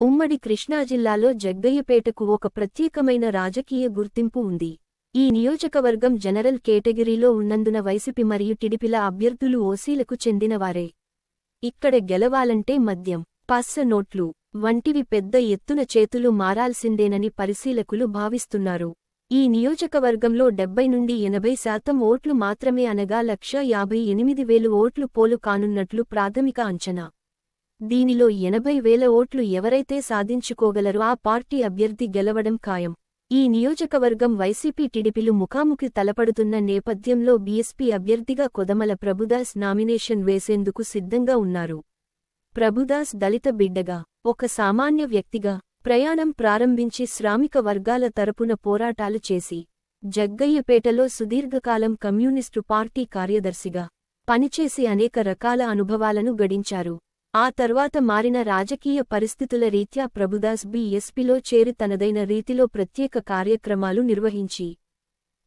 ఉమ్మడి కృష్ణా జిల్లాలో జగ్గయ్యపేటకు ఒక ప్రత్యేకమైన రాజకీయ గుర్తింపు ఉంది. ఈ నియోజకవర్గం జనరల్ కేటగిరీలో ఉన్నందున వైసీపీ మరియు టిడిపిల అభ్యర్థులు ఓసీలకు చెందినవారే. ఇక్కడ గెలవాలంటే మద్యం పస్స నోట్లు వంటివి పెద్ద ఎత్తున చేతులు మారాల్సిందేనని పరిశీలకులు భావిస్తున్నారు. ఈ నియోజకవర్గంలో డెబ్బై నుండి ఎనభై శాతం ఓట్లు మాత్రమే అనగా లక్ష యాభై ఎనిమిది వేలు ఓట్లు పోలు కానున్నట్లు ప్రాథమిక అంచనా. దీనిలో ఎనభై వేల ఓట్లు ఎవరైతే సాధించుకోగలరో ఆ పార్టీ అభ్యర్థి గెలవడం ఖాయం. ఈ నియోజకవర్గం వైసీపీ టిడిపిలు ముఖాముఖి తలపడుతున్న నేపథ్యంలో బీఎస్పీ అభ్యర్థిగా కొదమల ప్రభుదాస్ నామినేషన్ వేసేందుకు సిద్ధంగా ఉన్నారు. ప్రభుదాస్ దళిత బిడ్డగా ఒక సామాన్య వ్యక్తిగా ప్రయాణం ప్రారంభించి శ్రామిక వర్గాల తరపున పోరాటాలు చేసి జగ్గయ్యపేటలో సుదీర్ఘకాలం కమ్యూనిస్టు పార్టీ కార్యదర్శిగా పనిచేసి అనేక రకాల అనుభవాలను గడించారు. ఆ తర్వాత మారిన రాజకీయ పరిస్థితుల రీత్యా ప్రభుదాస్ బీఎస్పీలో చేరి తనదైన రీతిలో ప్రత్యేక కార్యక్రమాలు నిర్వహించి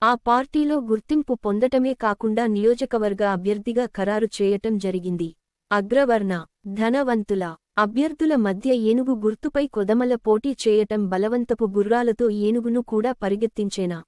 ఆ పార్టీలో గుర్తింపు పొందటమే కాకుండా నియోజకవర్గ అభ్యర్థిగా ఖరారు చేయటం జరిగింది. అగ్రవర్ణ ధనవంతుల అభ్యర్థుల మధ్య ఏనుగు గుర్తుపై కొదమల పోటీ చేయటం బలవంతపు గుర్రాలతో ఏనుగును కూడా పరిగెత్తించేనా?